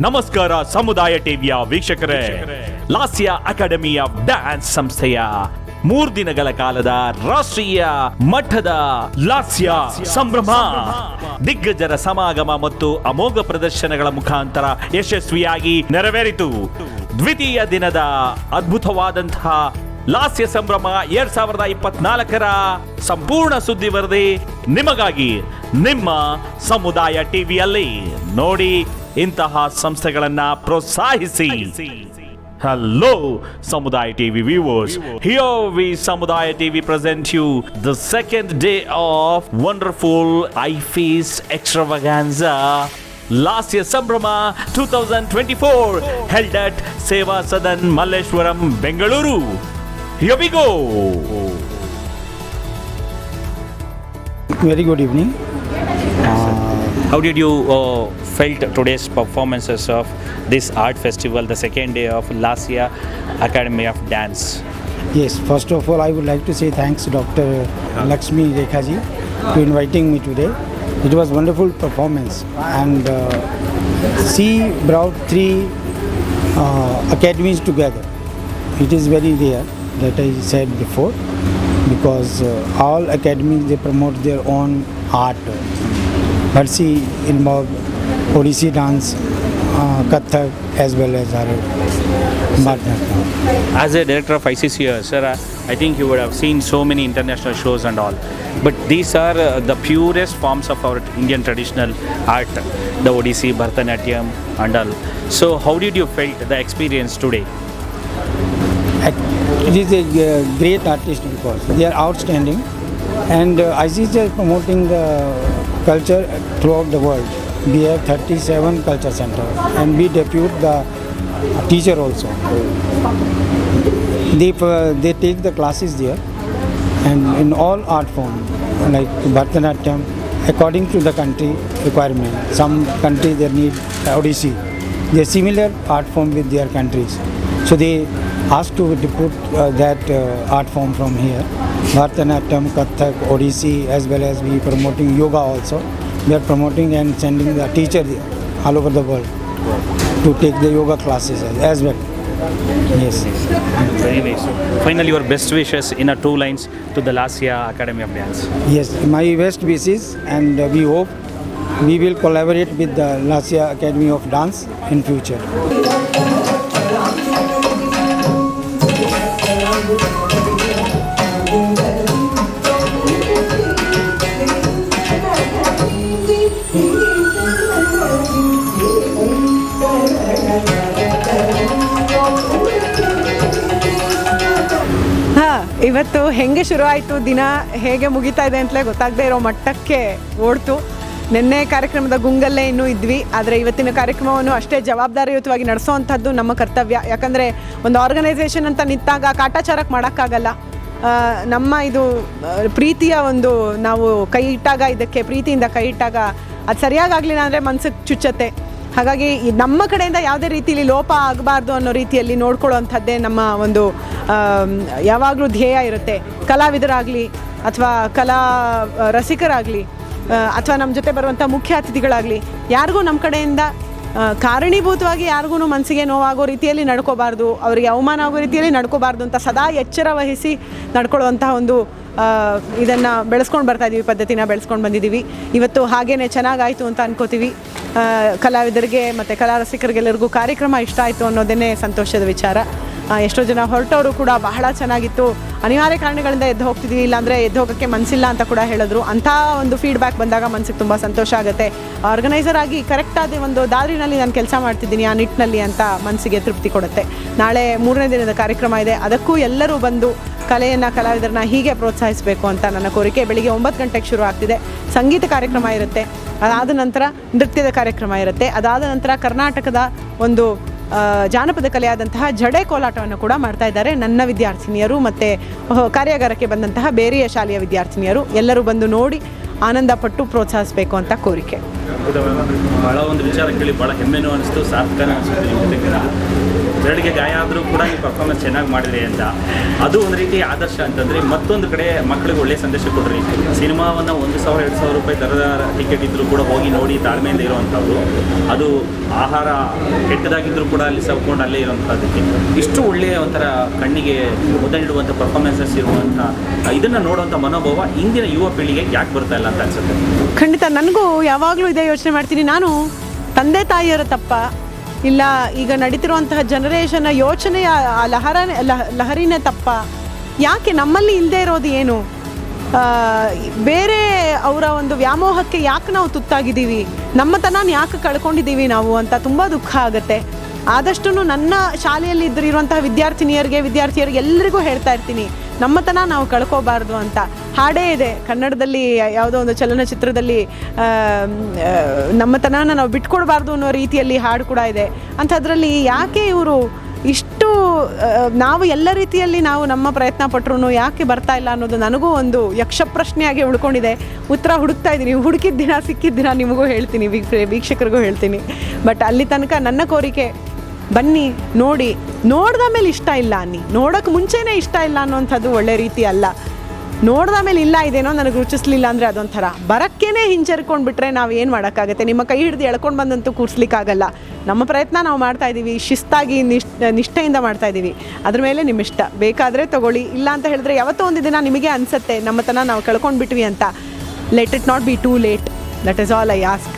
ನಮಸ್ಕಾರ ಸಮುದಾಯ ಟಿವಿಯ ವೀಕ್ಷಕರೇ. ಲಾಸ್ಯ ಅಕಾಡೆಮಿ ಆಫ್ ಡ್ಯಾನ್ಸ್ ಸಂಸ್ಥೆಯ ಮೂರ್ ದಿನಗಳ ಕಾಲದ ರಾಷ್ಟ್ರೀಯ ಮಠದ ಲಾಸ್ಯ ಸಂಭ್ರಮ. ದಿಗ್ಗಜರ ಸಮಾಗಮ ಮತ್ತು ಅಮೋಘ ಪ್ರದರ್ಶನಗಳ ಮುಖಾಂತರ ಯಶಸ್ವಿಯಾಗಿ ನೆರವೇರಿತು. ದ್ವಿತೀಯ ದಿನದ ಅದ್ಭುತವಾದಂತಹ ಲಾಸ್ಯ ಸಂಭ್ರಮ ಎರಡ್ ಸಾವಿರದ ಇಪ್ಪತ್ನಾಲ್ಕರ ಸಂಪೂರ್ಣ ಸುದ್ದಿ ವರದಿ ನಿಮಗಾಗಿ ನಿಮ್ಮ ಸಮುದಾಯ ಟಿವಿಯಲ್ಲಿ ನೋಡಿ ಇಂತಹ ಸಂಸ್ಥೆಗಳನ್ನ ಪ್ರೋತ್ಸಾಹಿಸಿ hello Samudaya TV viewers here we Samudaya TV present you the second day of wonderful I fees extravaganza Lasya Sambhrama two thousand twenty four held at Seva Sadan Malleshwaram Bengaluru Here we go. Very good evening. How did you uh, felt today's performances of this art festival, the second day of Lasya Academy of Dance? Yes, first of all, I would like to say thanks to Dr. Lakshmi Rekhaji to inviting me today. It was wonderful performance, and uh, she brought three uh, academies together. It is very rare that I said before because uh, all academies they promote their own art. But she involved Odissi dance, uh, Kathak as well as our Bharatanatyam. As a director of ICCR, sir, I- think you would have seen so many international shows and all. But these are uh, the purest forms of our Indian traditional art, the Odissi, Bharatanatyam and all. So how did you felt the experience today? It is a uh, great artist because they are outstanding, and uh, ICC is promoting the culture throughout the world. We have 37 culture centers, and we depute the teacher also. They uh, they take the classes there, and in all art form like Bharatanatyam, according to the country requirement. Some country they need Odissi. They similar art form with their countries, so they ask to depute uh, that uh, art form from here. Bharatanatyam, Kathak, Odissi, as well as we promoting yoga also. We are promoting and sending the teacher all over the world to take the yoga classes as, well. Yes. Very nice. Finally, your best wishes in a two lines to the Lasya Academy of Dance. Yes, my best wishes, and we hope we will collaborate with the Lasya Academy of Dance in future. ಇವತ್ತು ಹೆಂಗೆ ಶುರು ಆಯಿತು ದಿನ? ಹೇಗೆ ಮುಗಿತಾ ಇದೆ ಅಂತಲೇ ಗೊತ್ತಾಗದೇ ಇರೋ ಮಟ್ಟಕ್ಕೆ ಓಡ್ತು. ನಿನ್ನೆ ಕಾರ್ಯಕ್ರಮದ ಗುಂಗಲ್ಲೇ ಇನ್ನೂ ಇದ್ವಿ. ಆದರೆ ಇವತ್ತಿನ ಕಾರ್ಯಕ್ರಮವನ್ನು ಅಷ್ಟೇ ಜವಾಬ್ದಾರಿಯುತವಾಗಿ ನಡೆಸೋವಂಥದ್ದು ನಮ್ಮ ಕರ್ತವ್ಯ. ಯಾಕಂದರೆ ಒಂದು ಆರ್ಗನೈಸೇಷನ್ ಅಂತ ನಿಂತಾಗ ಕಾಟಾಚಾರಕ್ಕೆ ಮಾಡೋಕ್ಕಾಗಲ್ಲ. ನಮ್ಮ ಇದು ಪ್ರೀತಿಯ ಒಂದು ನಾವು ಕೈ ಇಟ್ಟಾಗ, ಇದಕ್ಕೆ ಪ್ರೀತಿಯಿಂದ ಕೈ ಇಟ್ಟಾಗ ಅದು ಸರಿಯಾಗಲಿಲ್ಲ ಅಂದರೆ ಮನಸ್ಸಿಗೆ ಚುಚ್ಚತ್ತೆ. ಹಾಗಾಗಿ ನಮ್ಮ ಕಡೆಯಿಂದ ಯಾವುದೇ ರೀತಿಯಲ್ಲಿ ಲೋಪ ಆಗಬಾರ್ದು ಅನ್ನೋ ರೀತಿಯಲ್ಲಿ ನೋಡ್ಕೊಳ್ಳೋವಂಥದ್ದೇ ನಮ್ಮ ಒಂದು ಯಾವಾಗಲೂ ಧ್ಯೇಯ ಇರುತ್ತೆ. ಕಲಾವಿದರಾಗಲಿ ಅಥವಾ ಕಲಾ ರಸಿಕರಾಗಲಿ ಅಥವಾ ನಮ್ಮ ಜೊತೆ ಬರುವಂಥ ಮುಖ್ಯ ಅತಿಥಿಗಳಾಗಲಿ, ಯಾರಿಗೂ ನಮ್ಮ ಕಡೆಯಿಂದ ಕಾರಣೀಭೂತವಾಗಿ ಯಾರಿಗೂ ಮನಸ್ಸಿಗೆ ನೋವಾಗೋ ರೀತಿಯಲ್ಲಿ ನಡ್ಕೋಬಾರ್ದು, ಅವರಿಗೆ ಅವಮಾನ ಆಗೋ ರೀತಿಯಲ್ಲಿ ನಡ್ಕೋಬಾರ್ದು ಅಂತ ಸದಾ ಎಚ್ಚರ ವಹಿಸಿ ನಡ್ಕೊಳ್ಳುವಂತಹ ಒಂದು ಇದನ್ನು ಬೆಳೆಸ್ಕೊಂಡು ಬರ್ತಾ ಇದ್ದೀವಿ ಪದ್ಧತಿನ ಬೆಳೆಸ್ಕೊಂಡು ಬಂದಿದ್ದೀವಿ ಇವತ್ತು ಹಾಗೇ ಚೆನ್ನಾಗಾಯಿತು ಅಂತ ಅನ್ಕೋತೀವಿ. ಕಲಾವಿದರಿಗೆ ಮತ್ತು ಕಲಾ ರಸಿಕರಿಗೆಲ್ಲರಿಗೂ ಕಾರ್ಯಕ್ರಮ ಇಷ್ಟ ಆಯಿತು ಅನ್ನೋದೇ ಸಂತೋಷದ ವಿಚಾರ. ಎಷ್ಟೋ ಜನ ಹೊರಟವರು ಕೂಡ ಬಹಳ ಚೆನ್ನಾಗಿತ್ತು. ಅನಿವಾರ್ಯ ಕಾರಣಗಳಿಂದ ಎದ್ದು ಹೋಗ್ತಿದ್ವಿ, ಇಲ್ಲಾಂದರೆ ಎದ್ದು ಹೋಗೋಕ್ಕೆ ಮನಸ್ಸಿಲ್ಲ ಅಂತ ಕೂಡ ಹೇಳಿದ್ರು. ಅಂಥ ಒಂದು ಫೀಡ್ಬ್ಯಾಕ್ ಬಂದಾಗ ಮನಸ್ಸಿಗೆ ತುಂಬ ಸಂತೋಷ ಆಗುತ್ತೆ. ಆರ್ಗನೈಸರ್ ಆಗಿ ಕರೆಕ್ಟಾದ ಒಂದು ದಾರಿನಲ್ಲಿ ನಾನು ಕೆಲಸ ಮಾಡ್ತಿದ್ದೀನಿ, ಆ ನಿಟ್ಟಿನಲ್ಲಿ ಅಂತ ಮನಸ್ಸಿಗೆ ತೃಪ್ತಿ ಕೊಡುತ್ತೆ. ನಾಳೆ ಮೂರನೇ ದಿನದ ಕಾರ್ಯಕ್ರಮ ಇದೆ, ಅದಕ್ಕೂ ಎಲ್ಲರೂ ಬಂದು ಕಲೆಯನ್ನು, ಕಲಾವಿದರನ್ನ ಹೀಗೆ ಪ್ರೋತ್ಸಾಹಿಸಬೇಕು ಅಂತ ನನ್ನ ಕೋರಿಕೆ. ಬೆಳಿಗ್ಗೆ ಒಂಬತ್ತು ಗಂಟೆಗೆ ಶುರು ಆಗ್ತಿದೆ. ಸಂಗೀತ ಕಾರ್ಯಕ್ರಮ ಇರುತ್ತೆ. ಅದಾದ ನಂತರ ನೃತ್ಯದ ಕಾರ್ಯಕ್ರಮ ಇರುತ್ತೆ. ಅದಾದ ನಂತರ ಕರ್ನಾಟಕದ ಒಂದು ಜಾನಪದ ಕಲೆಯಾದಂತಹ ಜಡೆ ಕೋಲಾಟವನ್ನು ಕೂಡ ಮಾಡ್ತಾ ಇದ್ದಾರೆ ನನ್ನ ವಿದ್ಯಾರ್ಥಿನಿಯರು ಮತ್ತು ಕಾರ್ಯಾಗಾರಕ್ಕೆ ಬಂದಂತಹ ಬೇರೆಯ ಶಾಲೆಯ ವಿದ್ಯಾರ್ಥಿನಿಯರು. ಎಲ್ಲರೂ ಬಂದು ನೋಡಿ ಆನಂದ ಪಟ್ಟು ಪ್ರೋತ್ಸಾಹಿಸಬೇಕು ಅಂತ ಕೋರಿಕೆ. ಭಾಳ ಒಂದು ವಿಚಾರ ಕೇಳಿ ಭಾಳ ಹೆಮ್ಮೆನೂ ಅನಿಸ್ತು, ಸಾರ್ಥಕನ ಅನಿಸ್ತು ನಿಮ್ಮ ಜೊತೆ ಬೆರಳಿಗೆ ಗಾಯ ಆದರೂ ಕೂಡ ನೀವು ಪರ್ಫಾರ್ಮೆನ್ಸ್ ಚೆನ್ನಾಗಿ ಮಾಡಿದ್ರಿ ಅಂತ. ಅದು ಒಂದು ರೀತಿ ಆದರ್ಶ ಅಂತಂದರೆ, ಮತ್ತೊಂದು ಕಡೆ ಮಕ್ಕಳಿಗೆ ಒಳ್ಳೆಯ ಸಂದೇಶ ಕೊಡ್ರಿ. ಸಿನಿಮಾವನ್ನು ಒಂದು ಸಾವಿರ, ಎರಡು ಸಾವಿರ ರೂಪಾಯಿ ದರದ ಟಿಕೆಟ್ ಇದ್ದರೂ ಕೂಡ ಹೋಗಿ ನೋಡಿ ತಾಳ್ಮೆಯಿಂದ ಇರುವಂಥದ್ದು. ಅದು ಆಹಾರ ಕೆಟ್ಟದಾಗಿದ್ದರೂ ಕೂಡ ಅಲ್ಲಿ ಸವ್ಕೊಂಡು ಅಲ್ಲೇ ಇರುವಂಥದ್ದಕ್ಕೆ. ಇಷ್ಟು ಒಳ್ಳೆಯ ಒಂಥರ ಕಣ್ಣಿಗೆ ಮುದನಿಡುವಂಥ ಪರ್ಫಾರ್ಮೆನ್ಸಸ್ ಇರುವಂಥ, ಇದನ್ನು ನೋಡುವಂಥ ಮನೋಭಾವ ಇಂದಿನ ಯುವ ಪೀಳಿಗೆ ಯಾಕೆ ಬರ್ತಾ ಇಲ್ಲ? ಅಂತ ಅನ್ಸುತ್ತೆ. ಖಂಡಿತ ನನಗೂ ಯಾವಾಗಲೂ ಇದೇ ಯೋಚನೆ ಮಾಡ್ತೀನಿ. ನಾನು ತಂದೆ ತಾಯಿಯರ ತಪ್ಪ. ಇಲ್ಲ, ಈಗ ನಡೀತಿರುವಂತಹ ಜನರೇಷನ್ನ ಯೋಚನೆಯ ಆ ಲಹರನೇ, ಲಹ- ಲಹರಿನೇ ತಪ್ಪ. ಯಾಕೆ ನಮ್ಮಲ್ಲಿ ಇಲ್ಲದೆ ಇರೋದು ಏನು? ಬೇರೆ ಅವರ ಒಂದು ವ್ಯಾಮೋಹಕ್ಕೆ ಯಾಕೆ ನಾವು ತುತ್ತಾಗಿದ್ದೀವಿ? ನಮ್ಮತನ ಯಾಕೆ ಕಳ್ಕೊಂಡಿದ್ದೀವಿ ನಾವು ಅಂತ ತುಂಬ ದುಃಖ ಆಗುತ್ತೆ. ಆದಷ್ಟು ನನ್ನ ಶಾಲೆಯಲ್ಲಿ ಇದ್ದಿರುವಂತಹ ವಿದ್ಯಾರ್ಥಿನಿಯರಿಗೆ, ವಿದ್ಯಾರ್ಥಿಯರಿಗೆ ಎಲ್ಲರಿಗೂ ಹೇಳ್ತಾ ಇರ್ತೀನಿ. ನಮ್ಮತನ ನಾವು ಕಳ್ಕೋಬಾರ್ದು ಅಂತ. ಹಾಡೇ ಇದೆ. ಕನ್ನಡದಲ್ಲಿ ಯಾವುದೋ ಒಂದು ಚಲನಚಿತ್ರದಲ್ಲಿ ನಮ್ಮತನನ ನಾವು ಬಿಟ್ಕೊಡ್ಬಾರ್ದು ಅನ್ನೋ ರೀತಿಯಲ್ಲಿ ಹಾಡು ಕೂಡ ಇದೆ. ಅಂಥದ್ರಲ್ಲಿ ಯಾಕೆ ಇವರು ಇಷ್ಟು ನಾವು ಎಲ್ಲ ರೀತಿಯಲ್ಲಿ ನಾವು ನಮ್ಮ ಪ್ರಯತ್ನ ಪಟ್ಟರು ಯಾಕೆ ಬರ್ತಾ ಇಲ್ಲ ಅನ್ನೋದು ನನಗೂ ಒಂದು ಯಕ್ಷ ಪ್ರಶ್ನೆಯಾಗಿ ಉಳ್ಕೊಂಡಿದೆ. ಉತ್ತರ ಹುಡುಕ್ತಾ ಇದ್ದೀನಿ. ಹುಡುಕಿದ ದಿನ ನಿಮಗೂ ಹೇಳ್ತೀನಿ. ವೀಕ್ಷ- ವೀಕ್ಷಕರಿಗೂ ಹೇಳ್ತೀನಿ. ಬಟ್ ಅಲ್ಲಿ ತನಕ ನನ್ನ ಕೋರಿಕೆ ಬನ್ನಿ, ನೋಡಿ. ನೋಡ್ದ ಮೇಲೆ ಇಷ್ಟ ಇಲ್ಲ ಅನ್ನಿ. ನೋಡೋಕೆ ಮುಂಚೆನೇ ಇಷ್ಟ ಇಲ್ಲ ಅನ್ನೋಂಥದ್ದು ಒಳ್ಳೆ ರೀತಿ ಅಲ್ಲ. ನೋಡ್ದ ಮೇಲೆ ಇಲ್ಲ ಇದೇನೋ ನನಗೆ ರುಚಿಸ್ಲಿಲ್ಲ ಅಂದರೆ ಅದೊಂಥರ. ಬರೋಕ್ಕೇನೆ ಹಿಂಜರ್ಕೊಂಡು ಬಿಟ್ರೆ ನಾವು ಏನು ಮಾಡೋಕ್ಕಾಗತ್ತೆ? ನಿಮ್ಮ ಕೈ ಹಿಡಿದು ಎಳ್ಕೊಂಡು ಬಂದಂತೂ ಕೂರಿಸ್ಲಿಕ್ಕಾಗಲ್ಲ. ನಮ್ಮ ಪ್ರಯತ್ನ ನಾವು ಮಾಡ್ತಾ ಇದ್ದೀವಿ ಶಿಸ್ತಾಗಿ ನಿಷ್ಠ ನಿಷ್ಠೆಯಿಂದ ಮಾಡ್ತಾ ಇದ್ದೀವಿ ಅದ್ರ ಮೇಲೆ ನಿಮ್ಮ ಇಷ್ಟ. ಬೇಕಾದರೆ ತಗೊಳ್ಳಿ. ಇಲ್ಲ ಅಂತ ಹೇಳಿದ್ರೆ ಯಾವತ್ತೋ ಒಂದು ದಿನ ನಿಮಗೆ ಅನಿಸುತ್ತೆ, ನಮ್ಮತನ ನಾವು ಕಳ್ಕೊಂಡ್ಬಿಟ್ವಿ ಅಂತ. Let it not be too late that is all I ask